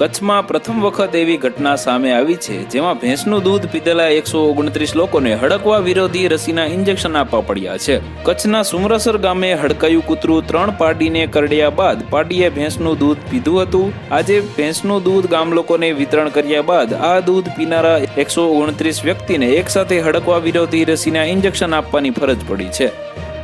કચ્છમાં પ્રથમ વખત એવી ઘટના સામે આવી છે, જેમાં ભેંસનું દૂધ પીધેલા એકસો ઓગણત્રીસ લોકોને હડકવા વિરોધી રસીના ઇન્જેક્શન આપવા પડ્યા છે. કચ્છના સુમરસર ગામે હડકાયું કૂતરું ત્રણ પાડીને કરડ્યા બાદ પાડીએ ભેંસનું દૂધ પીધું હતું. આજે ભેંસનું દૂધ ગામ લોકોને વિતરણ કર્યા બાદ આ દૂધ પીનારા એકસો ઓગણત્રીસ વ્યક્તિને એકસાથે હડકવા વિરોધી રસીના ઇન્જેક્શન આપવાની ફરજ પડી છે.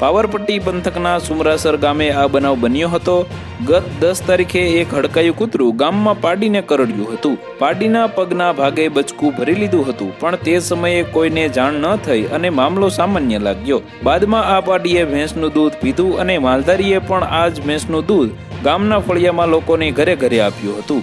પાવરપટ્ટી પંથકના સુમરાસર ગામે આ બનાવ બન્યો હતો. ગત દસ તારીખે એક હડકાયું કૂતરું ગામમાં પાડીને કરડ્યું હતું. પાડીના પગના ભાગે બચકું ભરી લીધું હતું, પણ તે સમયે કોઈને જાણ ન થઈ અને મામલો સામાન્ય લાગ્યો. બાદમાં આ પાડીએ ભેંસનું દૂધ પીધું અને માલધારીએ પણ આ જ ભેંસનું દૂધ ગામના ફળિયામાં લોકોને ઘરે ઘરે આપ્યું હતું.